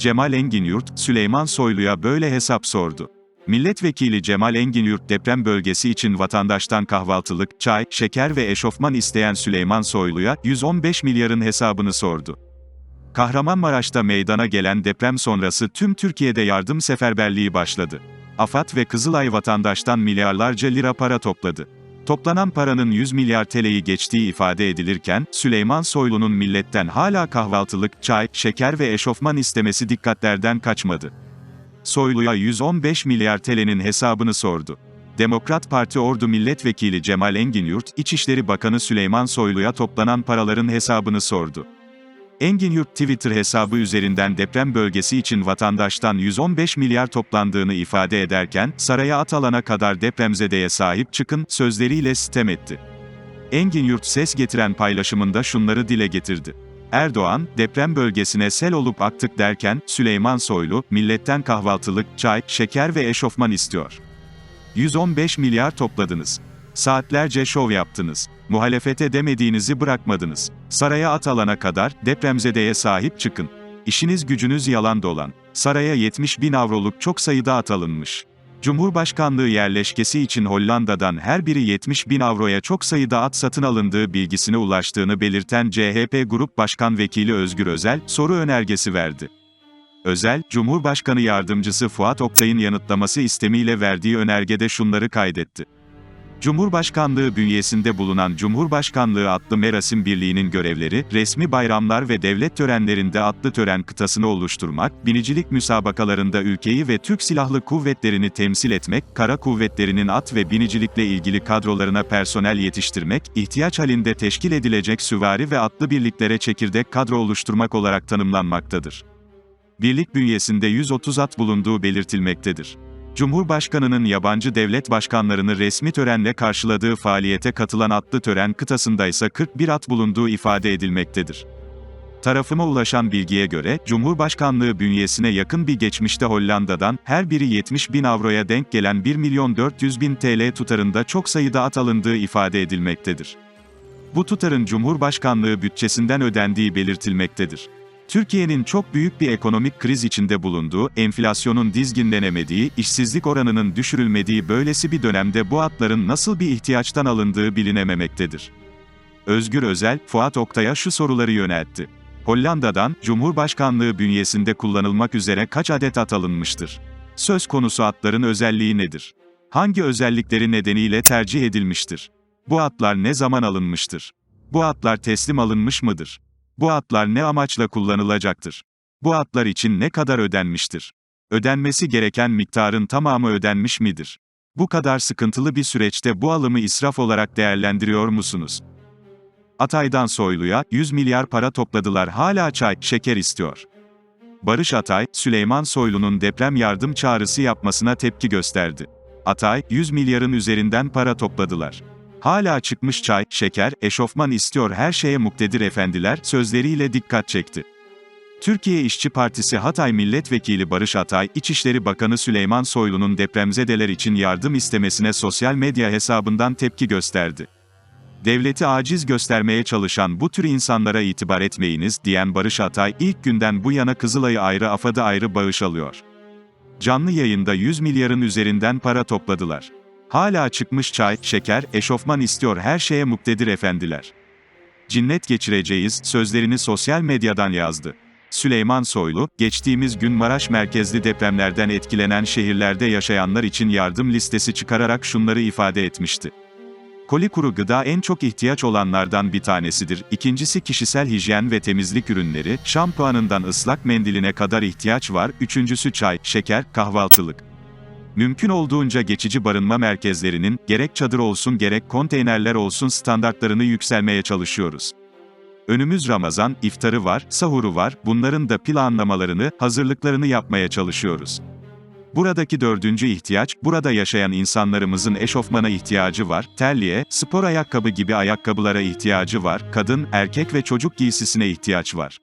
Cemal Enginyurt, Süleyman Soylu'ya böyle hesap sordu. Milletvekili Cemal Enginyurt deprem bölgesi için vatandaştan kahvaltılık, çay, şeker ve eşofman isteyen Süleyman Soylu'ya 115 milyarın hesabını sordu. Kahramanmaraş'ta meydana gelen deprem sonrası tüm Türkiye'de yardım seferberliği başladı. AFAD ve Kızılay vatandaştan milyarlarca lira para topladı. Toplanan paranın 100 milyar TL'yi geçtiği ifade edilirken, Süleyman Soylu'nun milletten hala kahvaltılık, çay, şeker ve eşofman istemesi dikkatlerden kaçmadı. Soylu'ya 115 milyar TL'nin hesabını sordu. Demokrat Parti Ordu Milletvekili Cemal Enginyurt, İçişleri Bakanı Süleyman Soylu'ya toplanan paraların hesabını sordu. Enginyurt Twitter hesabı üzerinden deprem bölgesi için vatandaştan 115 milyar toplandığını ifade ederken, saraya at alana kadar depremzedeye sahip çıkın sözleriyle sitem etti. Enginyurt ses getiren paylaşımında şunları dile getirdi. Erdoğan, deprem bölgesine sel olup aktık derken, Süleyman Soylu, milletten kahvaltılık, çay, şeker ve eşofman istiyor. 115 milyar topladınız. Saatlerce şov yaptınız. Muhalefete demediğinizi bırakmadınız. Saraya at alana kadar, depremzedeye sahip çıkın. İşiniz gücünüz yalan dolan. Saraya 70 bin avroluk çok sayıda at alınmış. Cumhurbaşkanlığı yerleşkesi için Hollanda'dan her biri 70 bin avroya çok sayıda at satın alındığı bilgisine ulaştığını belirten CHP Grup Başkan Vekili Özgür Özel, soru önergesi verdi. Özel, Cumhurbaşkanı Yardımcısı Fuat Oktay'ın yanıtlaması istemiyle verdiği önergede şunları kaydetti. Cumhurbaşkanlığı bünyesinde bulunan Cumhurbaşkanlığı adlı Merasim Birliği'nin görevleri, resmi bayramlar ve devlet törenlerinde atlı tören kıtasını oluşturmak, binicilik müsabakalarında ülkeyi ve Türk Silahlı Kuvvetlerini temsil etmek, kara kuvvetlerinin at ve binicilikle ilgili kadrolarına personel yetiştirmek, ihtiyaç halinde teşkil edilecek süvari ve atlı birliklere çekirdek kadro oluşturmak olarak tanımlanmaktadır. Birlik bünyesinde 130 at bulunduğu belirtilmektedir. Cumhurbaşkanının yabancı devlet başkanlarını resmi törenle karşıladığı faaliyete katılan atlı tören kıtasında ise 41 at bulunduğu ifade edilmektedir. Tarafıma ulaşan bilgiye göre, Cumhurbaşkanlığı bünyesine yakın bir geçmişte Hollanda'dan, her biri 70 bin avroya denk gelen 1 milyon 400 bin TL tutarında çok sayıda at alındığı ifade edilmektedir. Bu tutarın Cumhurbaşkanlığı bütçesinden ödendiği belirtilmektedir. Türkiye'nin çok büyük bir ekonomik kriz içinde bulunduğu, enflasyonun dizginlenemediği, işsizlik oranının düşürülmediği böylesi bir dönemde bu atların nasıl bir ihtiyaçtan alındığı bilinememektedir. Özgür Özel, Fuat Oktay'a şu soruları yöneltti. Hollanda'dan, Cumhurbaşkanlığı bünyesinde kullanılmak üzere kaç adet at alınmıştır? Söz konusu atların özelliği nedir? Hangi özellikleri nedeniyle tercih edilmiştir? Bu atlar ne zaman alınmıştır? Bu atlar teslim alınmış mıdır? Bu atlar ne amaçla kullanılacaktır? Bu atlar için ne kadar ödenmiştir? Ödenmesi gereken miktarın tamamı ödenmiş midir? Bu kadar sıkıntılı bir süreçte bu alımı israf olarak değerlendiriyor musunuz? Atay'dan Soylu'ya 100 milyar para topladılar hala çay, şeker istiyor. Barış Atay, Süleyman Soylu'nun deprem yardım çağrısı yapmasına tepki gösterdi. Atay, 100 milyarın üzerinden para topladılar. Hala çıkmış çay, şeker, eşofman istiyor her şeye muktedir efendiler sözleriyle dikkat çekti. Türkiye İşçi Partisi Hatay Milletvekili Barış Atay, İçişleri Bakanı Süleyman Soylu'nun depremzedeler için yardım istemesine sosyal medya hesabından tepki gösterdi. Devleti aciz göstermeye çalışan bu tür insanlara itibar etmeyiniz, diyen Barış Atay, ilk günden bu yana Kızılay'ı ayrı AFAD'ı ayrı bağış alıyor. Canlı yayında 100 milyarın üzerinden para topladılar. Hala çıkmış çay, şeker, eşofman istiyor her şeye muktedir efendiler. Cinnet geçireceğiz, sözlerini sosyal medyadan yazdı. Süleyman Soylu, geçtiğimiz gün Maraş merkezli depremlerden etkilenen şehirlerde yaşayanlar için yardım listesi çıkararak şunları ifade etmişti. Koli kuru gıda en çok ihtiyaç olanlardan bir tanesidir. İkincisi kişisel hijyen ve temizlik ürünleri, şampuanından ıslak mendiline kadar ihtiyaç var. Üçüncüsü çay, şeker, kahvaltılık. Mümkün olduğunca geçici barınma merkezlerinin, gerek çadır olsun gerek konteynerler olsun standartlarını yükselmeye çalışıyoruz. Önümüz Ramazan, iftarı var, sahuru var, bunların da planlamalarını, hazırlıklarını yapmaya çalışıyoruz. Buradaki dördüncü ihtiyaç, burada yaşayan insanlarımızın eşofmana ihtiyacı var, terliğe, spor ayakkabı gibi ayakkabılara ihtiyacı var, kadın, erkek ve çocuk giysisine ihtiyaç var.